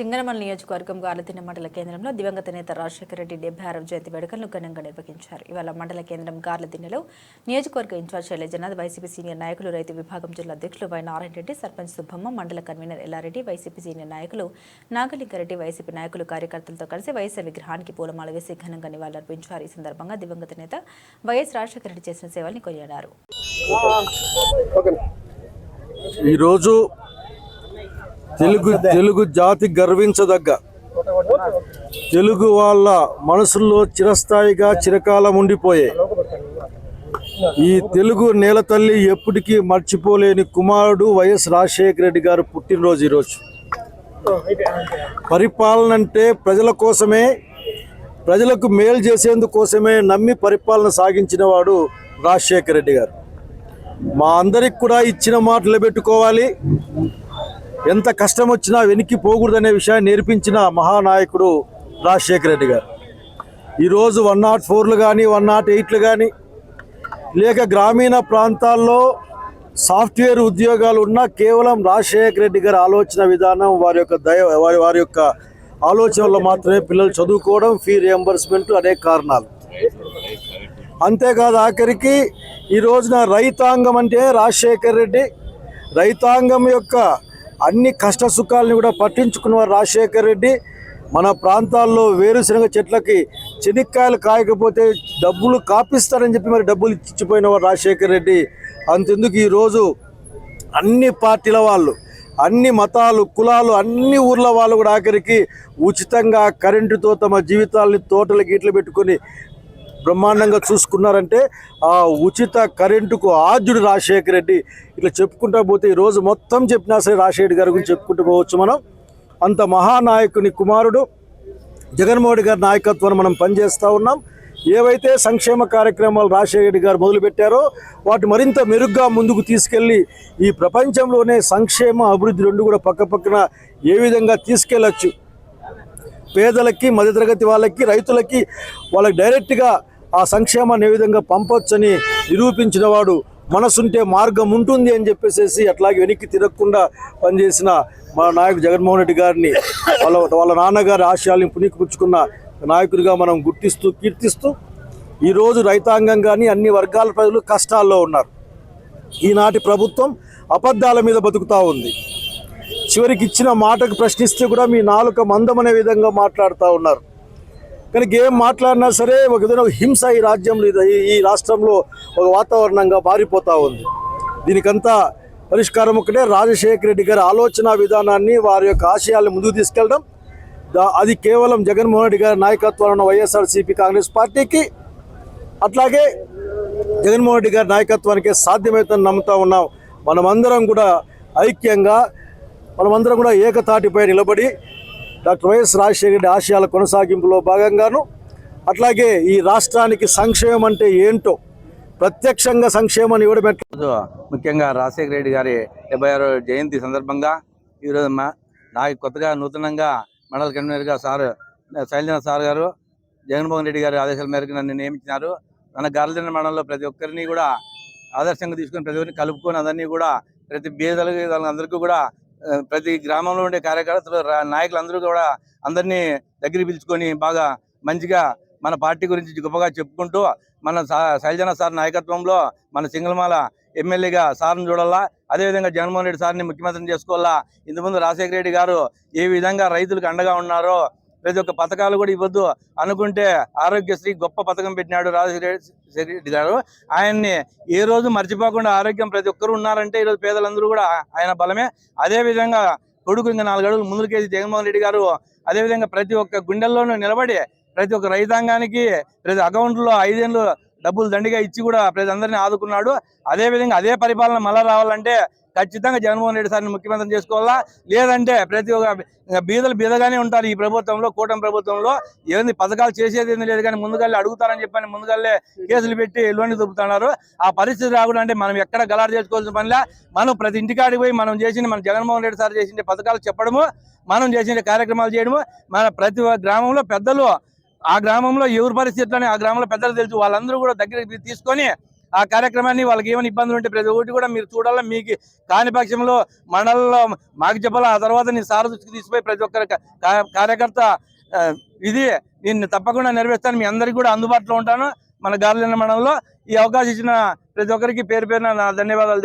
సింగనమల నియోజకవర్గం గాలతిన్న మండల కేంద్రంలో దివంగత నేత రాజశేఖర రెడ్డి డెబ్బై ఆరవ జయంతి వేడుకలను ఘనంగా నిర్వహించారు. ఇవాళ మండల కేంద్రం గార్లదిన్నెలో నియోజకవర్గ ఇన్ఛార్జ్ శైలజనాథ్ వైసీపీ సీనియర్ నాయకులు రైతు విభాగం జిల్లా అధ్యక్షులు వై నారాయణ రెడ్డి సర్పంచ్ సుబ్బమ్మ మండల కన్వీనర్ ఎల్లారెడ్డి వైసీపీ సీనియర్ నాయకులు నాగలింగారెడ్డి వైసీపీ నాయకులు కార్యకర్తలతో కలిసి వైఎస్ఆర్ విగ్రహానికి పూలమాల వేసి ఘనంగా నివాళులర్పించారు. ఈ సందర్భంగా దివంగత నేత వైఎస్ రాజశేఖర రెడ్డి చేసిన సేవల్ని కొనియాడారు. ఈరోజు తెలుగు తెలుగు జాతి గర్వించదగ్గ. తెలుగు వాళ్ళ మనసుల్లో చిరస్థాయిగా చిరకాలం ఉండిపోయే. ఈ తెలుగు నేల తల్లి ఎప్పటికీ మర్చిపోలేని కుమారుడు వైఎస్ రాజశేఖర రెడ్డి గారు పుట్టినరోజు ఈరోజు. పరిపాలన అంటే ప్రజల కోసమే ప్రజలకు మేలు చేసేందుకోసమే నమ్మి పరిపాలన సాగించిన వాడు రాజశేఖర రెడ్డి గారు. మా అందరికి కూడా ఇచ్చిన మాట నిలబెట్టుకోవాలి ఎంత కష్టం వచ్చినా వెనక్కి పోకూడదనే విషయాన్ని నేర్పించిన మహానాయకుడు రాజశేఖర రెడ్డి గారు. ఈరోజు వన్ నాట్ ఫోర్లు కానీ వన్ నాట్ ఎయిట్లు కానీ లేక గ్రామీణ ప్రాంతాల్లో సాఫ్ట్వేర్ ఉద్యోగాలు ఉన్నా కేవలం రాజశేఖర రెడ్డి గారి ఆలోచన విధానం వారి యొక్క దయ వారి వారి యొక్క ఆలోచనలో మాత్రమే పిల్లలు చదువుకోవడం ఫీ రియంబర్స్మెంట్ అనేక కారణాలు. అంతేకాదు ఆఖరికి ఈ రోజున రైతాంగం అంటే రాజశేఖర్ రెడ్డి. రైతాంగం యొక్క అన్ని కష్ట సుఖాలని కూడా పట్టించుకున్నవారు రాజశేఖర్ రెడ్డి. మన ప్రాంతాల్లో వేరుశనగ చెట్లకి చెనిక్కాయలు కాయకపోతే డబ్బులు కాపిస్తారని చెప్పి మరి డబ్బులు ఇచ్చిపోయినవారు రాజశేఖర్ రెడ్డి. అంతెందుకు ఈరోజు అన్ని పార్టీల వాళ్ళు అన్ని మతాలు కులాలు అన్ని ఊర్ల వాళ్ళు కూడా ఆఖరికి ఉచితంగా కరెంటుతో తమ జీవితాలని తోటలు గీట్లు పెట్టుకొని బ్రహ్మాండంగా చూసుకున్నారంటే ఆ ఉచిత కరెంటుకు ఆద్యుడు రాజశేఖర రెడ్డి ఇట్లా చెప్పుకుంటా పోతే ఈరోజు మొత్తం చెప్పినా సరే రాజశేఖర గారి గురించి చెప్పుకుంటూ పోవచ్చు మనం. అంత మహానాయకుని కుమారుడు జగన్మోహన్ గారి నాయకత్వాన్ని మనం పనిచేస్తూ ఉన్నాం. ఏవైతే సంక్షేమ కార్యక్రమాలు రాజశేఖర రెడ్డి గారు మొదలుపెట్టారో వాటి మరింత మెరుగ్గా ముందుకు తీసుకెళ్ళి ఈ ప్రపంచంలోనే సంక్షేమ అభివృద్ధి రెండు కూడా పక్కపక్కన ఏ విధంగా తీసుకెళ్ళచ్చు? పేదలకి మధ్యతరగతి వాళ్ళకి రైతులకి వాళ్ళకి డైరెక్ట్గా ఆ సంక్షేమాన్ని ఏ విధంగా పంపొచ్చని నిరూపించిన వాడు మనసుంటే మార్గం ఉంటుంది అని చెప్పేసి అట్లాగే వెనక్కి తిరగకుండా పనిచేసిన మన నాయకుడు జగన్మోహన్ రెడ్డి గారిని వాళ్ళ వాళ్ళ నాన్నగారి ఆశయాల్ని పుణికిపుచ్చుకున్న నాయకుడిగా మనం గుర్తిస్తూ కీర్తిస్తూ ఈరోజు రైతాంగం కానీ అన్ని వర్గాల ప్రజలు కష్టాల్లో ఉన్నారు. ఈనాటి ప్రభుత్వం అబద్ధాల మీద బతుకుతూ ఉంది. చివరికి ఇచ్చిన మాటకు ప్రశ్నిస్తే కూడా మీ నాలుక మందం అనే విధంగా మాట్లాడుతూ ఉన్నారు. కనుక ఏం మాట్లాడినా సరే ఒక విధంగా హింస ఈ రాజ్యంలో ఇది- ఈ- ఈ రాష్ట్రంలో ఒక వాతావరణంగా మారిపోతూ ఉంది. దీనికంతా పరిష్కారం ఒకటే. రాజశేఖర రెడ్డి గారి ఆలోచన విధానాన్ని వారి యొక్క ఆశయాలను ముందుకు తీసుకెళ్ళడం. దా- అది కేవలం జగన్మోహన్ రెడ్డి గారి నాయకత్వంలో ఉన్న వైఎస్ఆర్సీపీ కాంగ్రెస్ పార్టీకి. అట్లాగే జగన్మోహన్ రెడ్డి గారి నాయకత్వానికి సాధ్యమవుతుందని నమ్ముతా ఉన్నాం. మనమందరం కూడా ఐక్యంగా మనమందరం కూడా ఏకతాటిపై నిలబడి డాక్టర్ వైఎస్ రాజశేఖర రెడ్డి ఆశయాల కొనసాగింపులో భాగంగాను అట్లాగే ఈ రాష్ట్రానికి సంక్షేమం అంటే ఏంటో ప్రత్యక్షంగా సంక్షేమాన్ని ఇవ్వడం ఎట్లా? ముఖ్యంగా రాజశేఖర రెడ్డి గారి డెబ్బై ఆరో జయంతి సందర్భంగా ఈరోజు మా నాకు కొత్తగా నూతనంగా మండల కన్వీనర్గా సార్ శైలజన సార్ గారు జగన్మోహన్ రెడ్డి గారి ఆదేశాల మేరకు నన్ను నియమించినారు. మన గార్లజన మండలంలో ప్రతి ఒక్కరిని కూడా ఆదర్శంగా తీసుకొని ప్రతి ఒక్కరిని కలుపుకొని అందరినీ కూడా ప్రతి బీదలకి అందరికీ కూడా ప్రతి గ్రామంలో ఉండే కార్యకర్తలు నాయకులందరూ కూడా అందరినీ దగ్గర పిలుచుకొని బాగా మంచిగా మన పార్టీ గురించి గొప్పగా చెప్పుకుంటూ మన శైలజన సార్ నాయకత్వంలో మన సింగల్మాల ఎమ్మెల్యేగా సార్ని చూడాలా అదేవిధంగా జగన్మోహన్ రెడ్డి సార్ని ముఖ్యమంత్రిని చేసుకోవాలా. ఇంతకుముందు రాజశేఖర రెడ్డి గారు ఏ విధంగా రైతులకు అండగా ఉన్నారో ప్రతి ఒక్క పథకాలు కూడా ఇవ్వద్దు అనుకుంటే ఆరోగ్యశ్రీ గొప్ప పథకం పెట్టినాడు రాజశేఖర రెడ్డి గారు. ఆయన్ని ఏ రోజు మర్చిపోకుండా ఆరోగ్యం ప్రతి ఒక్కరు ఉన్నారంటే ఈరోజు పేదలందరూ కూడా ఆయన బలమే. అదే విధంగా కొడుకు ఇంకా నాలుగు అడుగులు ముందుకేసి జగన్మోహన్ రెడ్డి గారు అదేవిధంగా ప్రతి ఒక్క గుండెల్లోనూ నిలబడి ప్రతి ఒక్క రైతాంగానికి ప్రతి అకౌంట్లో ఐదేళ్ళు డబ్బులు దండిగా ఇచ్చి కూడా ప్రతి ఆదుకున్నాడు. అదే విధంగా అదే పరిపాలన మళ్ళా రావాలంటే ఖచ్చితంగా జగన్మోహన్ రెడ్డి సార్ని ముఖ్యమంత్రి చేసుకోవాలా? లేదంటే ప్రతి ఒక్క బీదలు బీదగానే ఉంటారు ఈ ప్రభుత్వంలో కూటమి ప్రభుత్వంలో. ఏంది పథకాలు చేసేది ఏంది లేదు కానీ ముందుగానే అడుగుతారని చెప్పని ముందుగానే కేసులు పెట్టి లోన్లు దుబ్బుతున్నారు. ఆ పరిస్థితి రాకుండా అంటే మనం ఎక్కడ గలాడు చేసుకోవాల్సిన పనిలే మనం ప్రతి ఇంటికాడికి పోయి మనం చేసిన మన జగన్మోహన్ రెడ్డి సార్ చేసిన పథకాలు చెప్పడము మనం చేసిన కార్యక్రమాలు చేయడము. మన ప్రతి ఒక్క గ్రామంలో పెద్దలు ఆ గ్రామంలో ఎవరి పరిస్థితులని ఆ గ్రామంలో పెద్దలు తెలుసు. వాళ్ళందరూ కూడా దగ్గరికి తీసుకొని ఆ కార్యక్రమాన్ని వాళ్ళకి ఏమైనా ఇబ్బందులు ఉంటే ప్రతి ఒక్కటి కూడా మీరు చూడాలా మీకు కాని పక్షంలో మండలంలో మాకు చెప్పాలా? ఆ తర్వాత నీ సారదృష్టికి తీసిపోయి ప్రతి ఒక్కరి కార్యకర్త ఇది నేను తప్పకుండా నెరవేర్స్తాను మీ అందరికీ కూడా అందుబాటులో ఉంటాను. మన గార్లెన్న మండలంలో ఈ అవకాశం ఇచ్చిన ప్రతి ఒక్కరికి పేరు పేరున నా ధన్యవాదాలు.